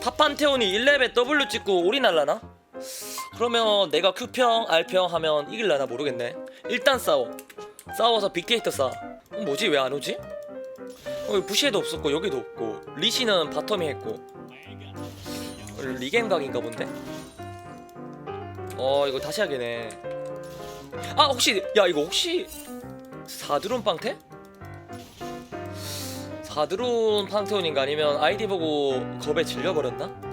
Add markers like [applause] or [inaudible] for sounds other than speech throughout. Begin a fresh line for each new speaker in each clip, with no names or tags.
탑판테온이 1레벨 W 찍고 올인 할라나? 그러면 내가 Q평, R평 하면 이길라나 모르겠네 일단 싸워 싸워서 빅게이터 싸 어, 뭐지 왜 안 오지? 어, 부시에도 없었고 여기도 없고 리시는 바텀이 했고 어, 리겐각인가 본데? 어 이거 다시 하겠네 아 혹시 야 이거 혹시 사드론 빵태? 사드론 판테온인가 아니면 아이디 보고 겁에 질려버렸나? [laughs]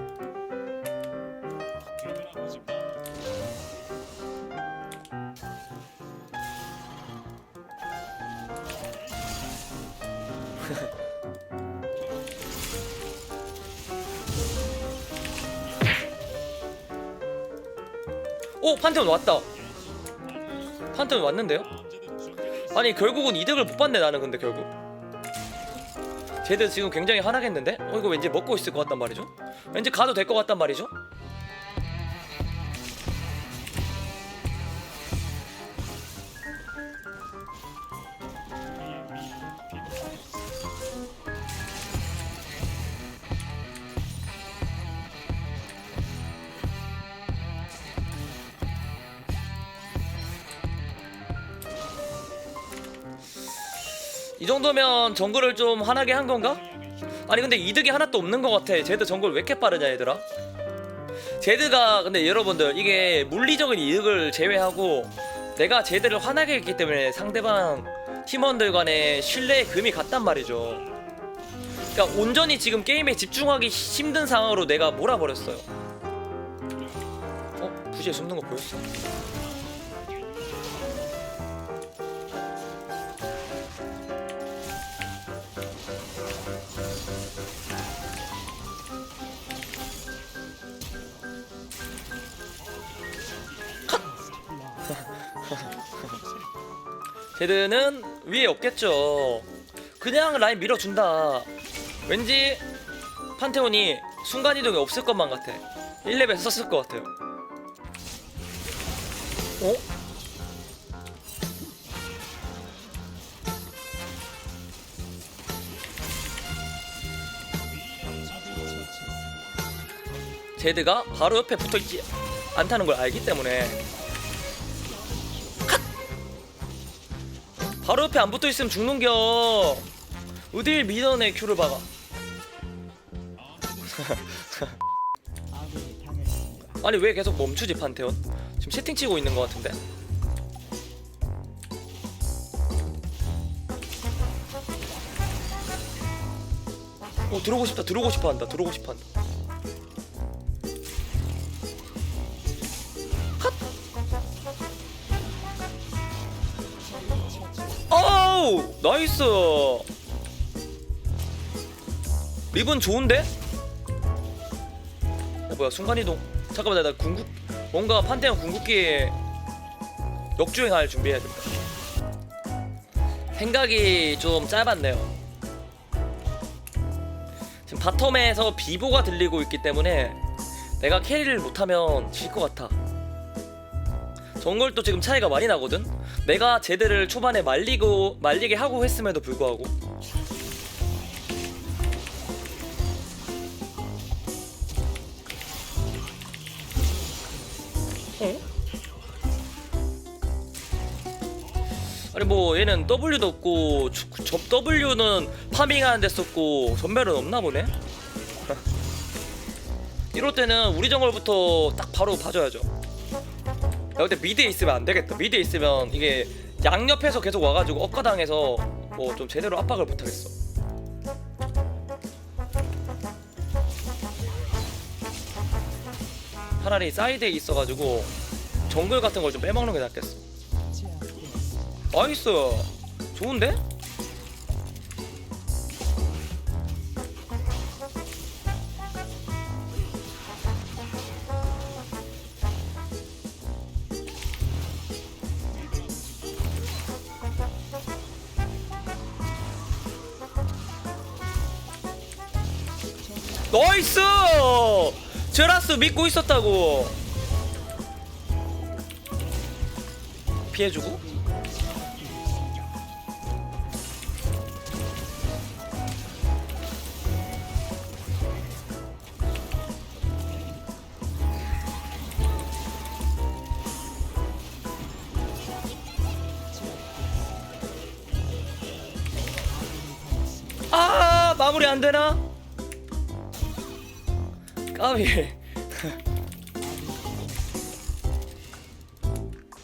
오 판테온 왔다 판테온 왔는데요? 아니 결국은 이득을 못 봤네 나는 근데 결국 쟤들 지금 굉장히 화나겠는데? 어 이거 왠지 먹고 있을 것 같단 말이죠? 왠지 가도 될 것 같단 말이죠? 정도면 정글을 좀 화나게 한 건가? 아니 근데 이득이 하나도 없는 것 같아 제드 정글 왜 이렇게 빠르냐 얘들아 제드가 근데 여러분들 이게 물리적인 이득을 제외하고 내가 제드를 화나게 했기 때문에 상대방 팀원들 간의 신뢰의 금이 갔단 말이죠 그러니까 온전히 지금 게임에 집중하기 힘든 상황으로 내가 몰아버렸어요 어? 부시에 숨는 거 보였어? 제드는 위에 없겠죠. 그냥 라인 밀어준다. 왠지 판테온이 순간이동이 없을 것만 같아. 1레벨 썼을 것 같아요. 어? 제드가 바로 옆에 붙어있지 않다는 걸 알기 때문에 바로 옆에 안 붙어 있으면 죽는겨. 어딜 미던의 큐를 박아. [laughs] 아니 왜 계속 멈추지 판테온? 지금 채팅 치고 있는 것 같은데. 어 들어오고 싶다 들어오고 싶어 한다 들어오고 싶어 한다. 나이스. 리본 좋은데? 어 뭐야 순간이동. 잠깐만 나, 나 궁극 뭔가 판테온 궁극기에 역주행할 준비해야 된다 생각이 좀 짧았네요. 지금 바텀에서 비보가 들리고 있기 때문에 내가 캐리를 못하면 질 것 같아. 정글도 지금 차이가 많이 나거든. 내가 제드를 초반에 말리고 말리게 하고 했음에도 불구하고 어? 아니 뭐 얘는 W도 없고 저- 저 W는 파밍하는 데 썼고 전멸은 없나 보네. [laughs] 이럴 때는 우리 정글부터 딱 바로 봐줘야죠. 야 근데 미드에 있으면 안 되겠다. 미드에 있으면 이게 양옆에서 계속 와가지고 엇가당해서 뭐 좀 제대로 압박을 못 하겠어. 차라리 사이드에 있어가지고 정글 같은 걸 좀 빼먹는 게 낫겠어. 나이스. 좋은데? 나이스! 제라스 믿고 있었다고. 피해주고. 아 마무리 안 되나? 까비.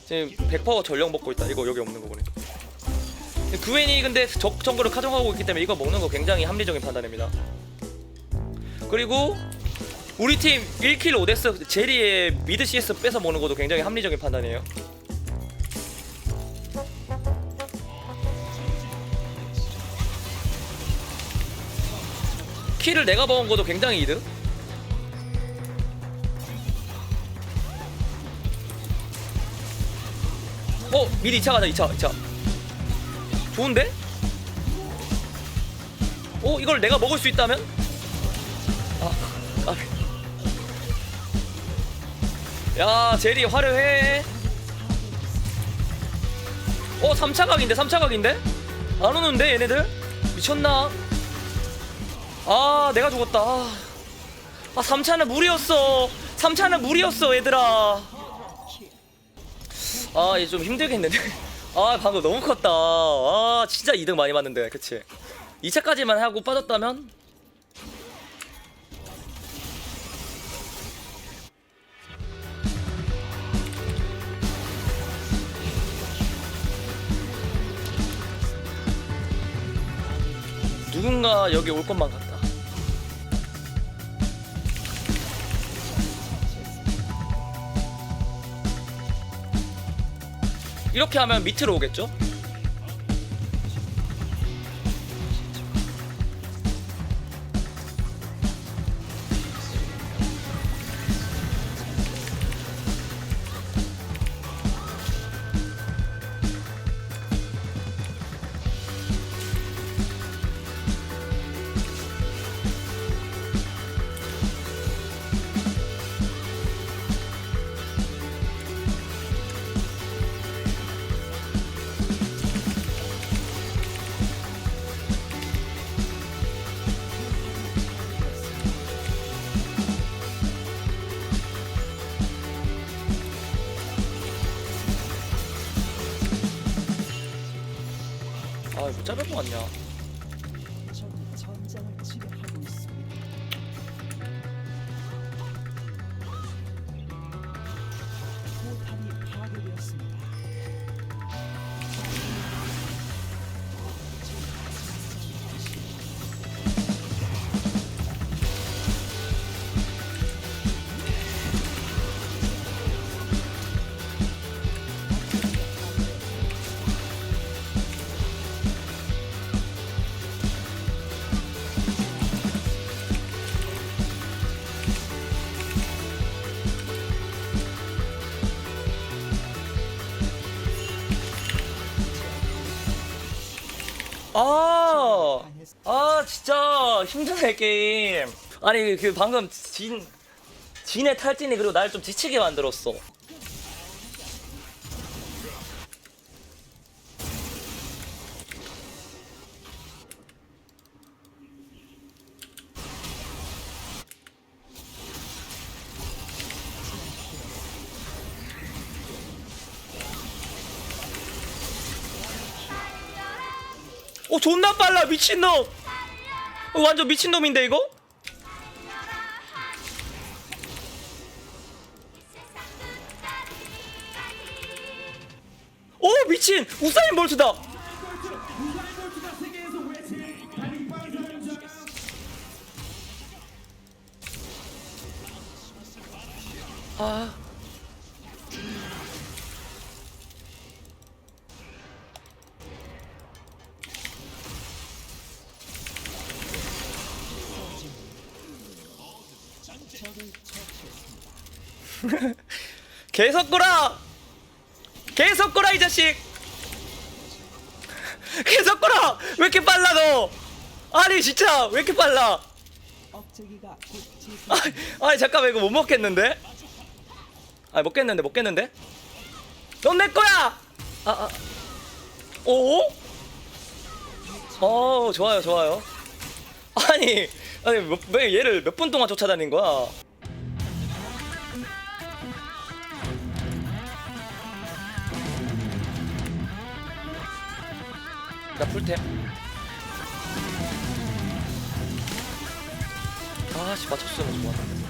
지금 100% 전력 먹고 있다. 이거 여기 없는 거 보니까. 구엔이 근데 적 정보를 가져가고 있기 때문에 이거 먹는 거 굉장히 합리적인 판단입니다. 그리고 우리 팀 1킬 오데스 제리의 미드 CS 뺏어 먹는 것도 굉장히 합리적인 판단이에요. 킬을 내가 먹은 것도 굉장히 이득. 어 미리 2차 가자 2차 2차 좋은데? 어 이걸 내가 먹을 수 있다면? 아, 아. 야 제리 화려해 어 3차 각인데 3차 각인데? 안 오는데 얘네들? 미쳤나? 아 내가 죽었다 아 3차는 무리였어 3차는 무리였어 얘들아 아, 이제 좀 힘들겠는데. [laughs] 아, 방금 너무 컸다. 아, 진짜 이득 많이 봤는데, 그치? 2차까지만 하고 빠졌다면? 누군가 여기 올 것만 같다. 이렇게 하면 밑으로 오겠죠? 못 잡을 것 같냐? 아, 아 진짜 힘드네 게임. 아니 그 방금 진 진의 탈진이 그리고 날 좀 지치게 만들었어. 어 존나 빨라 미친놈. 어, 완전 미친놈인데 이거? 오 미친 우사인 볼트다. 아. [laughs] 계속 꼬라! 계속 꼬라 이 자식! [laughs] 계속 꼬라! 왜 이렇게 빨라 너? 아니 진짜 왜 이렇게 빨라? 아니, [laughs] 아니 잠깐만 이거 못 먹겠는데? 아니 먹겠는데 먹겠는데? 넌 내 거야! 아, 아. 오? 어 좋아요 좋아요 아니 아니 몇- 왜 얘를 몇 분 동안 쫓아다닌 거야? 나 풀템. 아씨 맞췄으면 좋았는데.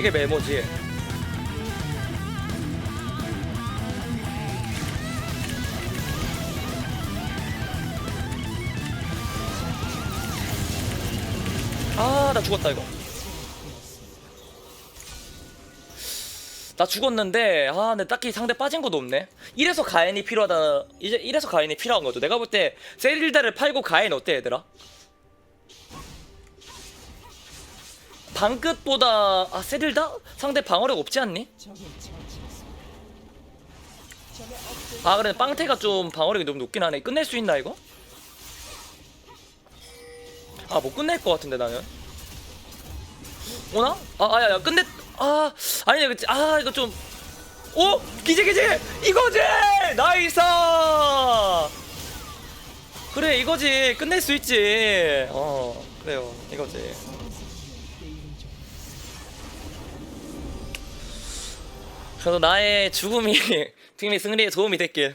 이게 메모지. 아 나 죽었다 이거. 나 죽었는데 아 근데 딱히 상대 빠진 것도 없네. 이래서 가엔이 필요하다 이제 이래서 가엔이 필요한 거죠. 내가 볼 때 세릴다를 팔고 가엔 어때 얘들아? 방끝보다 아 세릴다? 상대 방어력 없지 않니? 아 그래 빵태가 좀 방어력이 너무 높긴 하네 끝낼 수 있나 이거? 아 못 끝낼 것 같은데 나는 오나? 아 아야 야 끝냈 아 아니야 그치 아 이거 좀 오! 기지 기지! 이거지! 나이스! 그래 이거지 끝낼 수 있지 어 그래요 이거지 그래서 나의 죽음이 [laughs] 팀의 승리에 도움이 됐길